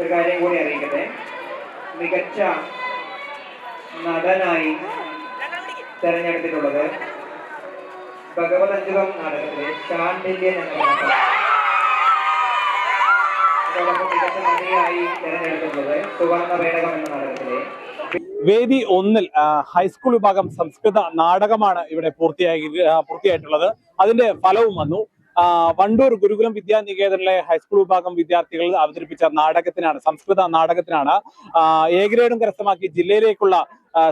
ഒരു കാര്യം കൂടി അറിയിക്കട്ടെ. മികച്ച നടനായി തെരഞ്ഞെടുത്തിട്ടുള്ളത് ഭഗവതഞ്ജകം നാടകത്തിലെ ചാണ്ടില്യൻ എന്ന നാടകം. മികച്ച നടിയായി തെരഞ്ഞെടുത്തിട്ടുള്ളത് സുവർണ പേടകം എന്ന നാടകത്തിലെ വേദി ഒന്നിൽ ഹൈസ്കൂൾ വിഭാഗം സംസ്കൃത നാടകമാണ് ഇവിടെ പൂർത്തിയാക്കി പൂർത്തിയായിട്ടുള്ളത്. അതിന്റെ ഫലവും വന്നു. വണ്ടൂർ ഗുരുകുലം വിദ്യാനികേതനിലെ ഹൈസ്കൂൾ വിഭാഗം വിദ്യാർത്ഥികൾ അവതരിപ്പിച്ച നാടകത്തിനാണ് സംസ്കൃത നാടകത്തിനാണ് എ ഗ്രേഡും കരസ്ഥമാക്കി ജില്ലയിലേക്കുള്ള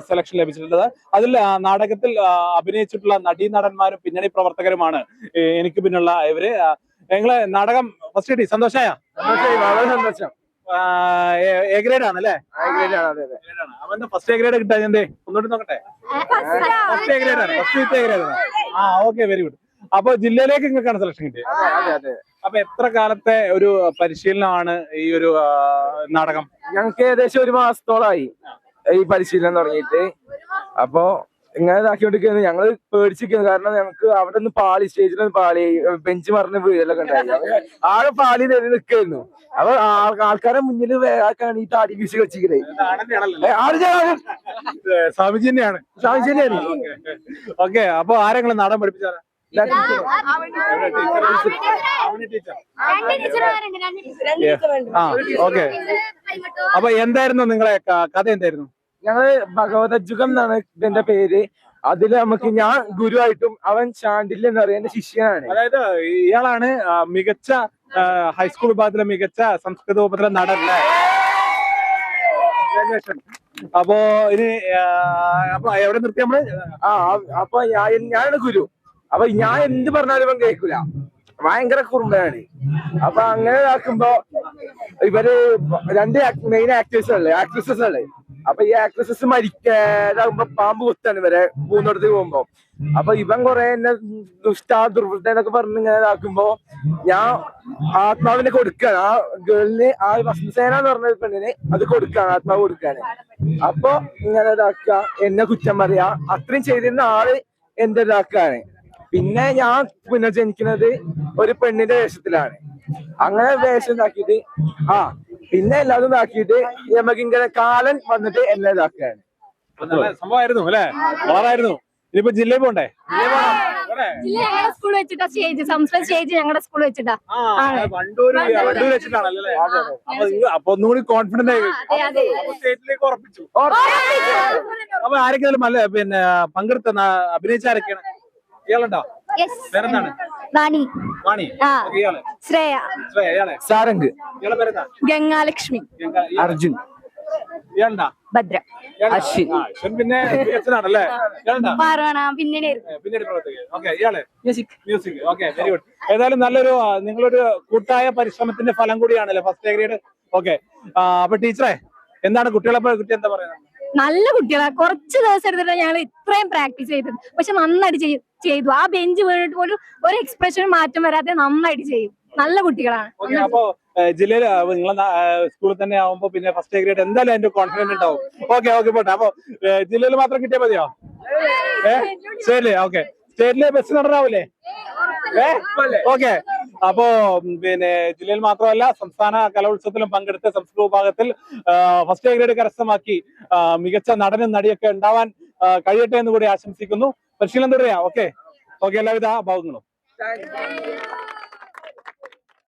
സെലക്ഷൻ ലഭിച്ചിട്ടുള്ളത്. അതിൽ നാടകത്തിൽ അഭിനയിച്ചിട്ടുള്ള നടീനടന്മാരും പിന്നണി പ്രവർത്തകരുമാണ് എനിക്ക് പിന്നുള്ള ഇവർ. ഞങ്ങളെ നാടകം ഫസ്റ്റ് കിട്ടി സന്തോഷമായ വളരെ സന്തോഷം. എ ഗ്രേഡ് ആണ്. അവന്റെ ഫസ്റ്റ് എ ഗ്രേഡ് കിട്ടാൻ എന്തേ? ഒന്നുകൂടി നോക്കട്ടെ. ഫസ്റ്റ് എ ഗ്രേഡ് ആണ് ഫസ്റ്റ് എ ഗ്രേഡ് ആണ് ആ ഓക്കെ വെരി ഗുഡ് അപ്പൊ ജില്ലയിലേക്ക് നിങ്ങൾക്കാണ് സെലക്ഷൻ കിട്ടിയത്. അപ്പൊ എത്ര കാലത്തെ ഒരു പരിശീലനമാണ് ഈ ഒരു നാടകം? ഞങ്ങൾക്ക് ഏകദേശം ഒരു മാസത്തോളമായി ഈ പരിശീലനം തുടങ്ങിയിട്ട്. അപ്പോ ഇങ്ങനെ ഇതാക്കിക്കൊണ്ടിരിക്കുന്നത് ഞങ്ങൾ പേടിച്ചിരിക്കുന്നു. കാരണം ഞങ്ങൾക്ക് അവിടെ നിന്ന് പാളി സ്റ്റേജിലൊന്ന് പാളി ബെഞ്ച് മറന്ന് വീഴലൊക്കെ ഉണ്ടായി അപ്പൊ ആകെ പാളി നേരി നിൽക്കായിരുന്നു അപ്പൊ ആൾക്കാരെ മുന്നിൽ വേറാക്കാണ് ഈ താടി വീശി വെച്ചിരിക്കുന്നത് സ്വാമിജി തന്നെയാണ്. സ്വാമിജി തന്നെയാണ്. ഓക്കെ. അപ്പൊ ആരെങ്കിലും നാടൻ പഠിപ്പിച്ചാരാ? ഓക്കെ. അപ്പൊ എന്തായിരുന്നു നിങ്ങളെ കഥ എന്തായിരുന്നു? ഞങ്ങൾ ഭഗവതജുഗം എന്നാണ് ഇതിന്റെ പേര്. അതിൽ നമുക്ക് ഞാൻ ഗുരുവായിട്ടും അവൻ ചാണ്ടിൽ എന്ന് പറയുന്ന ശിഷ്യനാണ്. അതായത് ഇയാളാണ് മികച്ച ഹൈസ്കൂൾ വിഭാഗത്തിലെ മികച്ച സംസ്കൃത വിഭാഗത്തിലെ നടൻ. അപ്പോ ഇനി അപ്പൊ എവിടെ നിർത്തി നമ്മൾ? ആ അപ്പൊ ഞാൻ ഞാനാണ് ഗുരു. അപ്പൊ ഞാൻ എന്ത് പറഞ്ഞാലും ഇവൻ കേൾക്കൂല. ഭയങ്കര കുറുമ്പനാണ്. അപ്പൊ അങ്ങനെ ആക്കുമ്പോ ഇവർ രണ്ട് മെയിൻ ആക്ടേഴ്സ് അല്ലേ? ആക്ട്രസസ് അല്ലേ? അപ്പൊ ഈ ആക്ട്രസസ് മരിക്കാതാകുമ്പോ പാമ്പ് കുത്താണ് ഇവരെ പൂന്നോടത്ത് പോകുമ്പോ. അപ്പൊ ഇവൻ കുറെ എന്നെ ദുഷ്ട ദുർവൃത്ത എന്നൊക്കെ പറഞ്ഞ് ഇങ്ങനെ ഇതാക്കുമ്പോ ഞാൻ ആത്മാവിനെ കൊടുക്കാണ്. ആ ഗേളിന് ആ വസന്തസേന എന്ന് പറഞ്ഞ പെണ്ണിനെ പെണ്ണിന് അത് കൊടുക്കാണ് ആത്മാവ് കൊടുക്കാണ്. അപ്പൊ ഇങ്ങനെ ഇതാക്കുക എന്നെ കുറ്റം പറയാ അത്രയും ചെയ്തിരുന്ന ആൾ എന്റെ ഇതാക്കാണ് പിന്നെ ഞാൻ പിന്നെ പുനർജനിക്കുന്നത് ഒരു പെണ്ണിന്റെ വേഷത്തിലാണ്. അങ്ങനെ വേഷം ഇതാക്കിയിട്ട് ആ പിന്നെ എല്ലാതും ഇതാക്കിയിട്ട് നമുക്ക് ഇങ്ങനെ കാലൻ വന്നിട്ട് എന്നെ ഇതാക്കുകയാണ്. സംഭവമായിരുന്നു അല്ലെ? വളരായിരുന്നു. ഇനിയിപ്പോ ജില്ലയിൽ പോണ്ടേ? പോണ്ടേ? ജില്ല ഞങ്ങളുടെ സ്കൂൾ വെച്ചിട്ടാ സ്റ്റേജ്. സംസ്കൃത സ്റ്റേജ് ഞങ്ങളുടെ സ്കൂൾ വെച്ചിട്ടാ. അപ്പൊ ഒന്നുകൂടി കോൺഫിഡന്റ് ആയി. അപ്പൊ സ്റ്റേറ്റിലേക്ക് ഉറപ്പിച്ചു. അപ്പൊ ആരെങ്കിലും അല്ല പിന്നെ പങ്കെടുത്ത അഭിനയിച്ച ആരൊക്കെയാണ്? ഇയാളുണ്ടോ? യെസ് പേരെന്താണ് വാണി. വാണി. ആ. ഓക്കേ, ഇയാൾ. ശ്രേയ. ശ്രേയ, ഇയാളെ. സാരംഗ്. ഇയാളെ പേരെന്താ? ഗംഗാലക്ഷ്മി. അർജുൻ. ഇയാളുണ്ടാ? ഭദ്ര? അശ്വിൻ. പിന്നെ മികച്ചതാണല്ലേ ഇയാളുണ്ടാ? പാർവണ പിന്നണി ഏ, പിന്നീട് പ്രവർത്തകൻ ഓക്കെ ഇയാൾ. Music. Music. Okay very good ഏതായാലും നല്ലൊരു നിങ്ങളൊരു കൂട്ടായ പരിശ്രമത്തിന്റെ ഫലം കൂടിയാണല്ലേ ഫസ്റ്റ് ഗ്രേഡ് ഓക്കെ. അപ്പൊ ടീച്ചറെ എന്താണ് കുട്ടികളെ കുട്ടി എന്താ പറയുന്നത്? നല്ല കുട്ടികളാ. കുറച്ച് ദിവസം എടുത്തിട്ടാണ് ഞങ്ങൾ ഇത്രയും പ്രാക്ടീസ് ചെയ്തത്. പക്ഷെ നന്നായിട്ട് ചെയ്- ചെയ്തു. ആ ബെഞ്ച് വീണിട്ട് പോലും ഒരു എക്സ്പ്രഷനും മാറ്റം വരാതെ നന്നായിട്ട് ചെയ്യും. നല്ല കുട്ടികളാണ്. അപ്പൊ ജില്ലയിൽ സ്കൂളിൽ തന്നെ ആവുമ്പോ പിന്നെ ഫസ്റ്റ് ഗ്രേഡ് എന്തായാലും അതിന്റെ കോൺഫിഡൻസ് ഉണ്ടാവും. ഓക്കെ ഓക്കെ പോട്ടെ. അപ്പൊ ജില്ലയിൽ മാത്രം കിട്ടിയാൽ മതിയോ? ഏ ശരി ഓക്കെ. സ്റ്റേറ്റിലെ ബസ് നടനാവൂലേ? ഏ ഓക്കെ. അപ്പോ പിന്നെ ജില്ലയിൽ മാത്രമല്ല സംസ്ഥാന കലോത്സവത്തിലും പങ്കെടുത്ത് സംസ്കൃത വിഭാഗത്തിൽ ഫസ്റ്റ് ഗ്രേഡ് കരസ്ഥമാക്കി മികച്ച നടനും നടിയൊക്കെ ഉണ്ടാവാൻ കഴിയട്ടെ എന്ന് കൂടി ആശംസിക്കുന്നു. പരിശീലനം തുടരാം. ഓക്കെ ഓക്കെ എല്ലാവിധ ഭാവങ്ങളും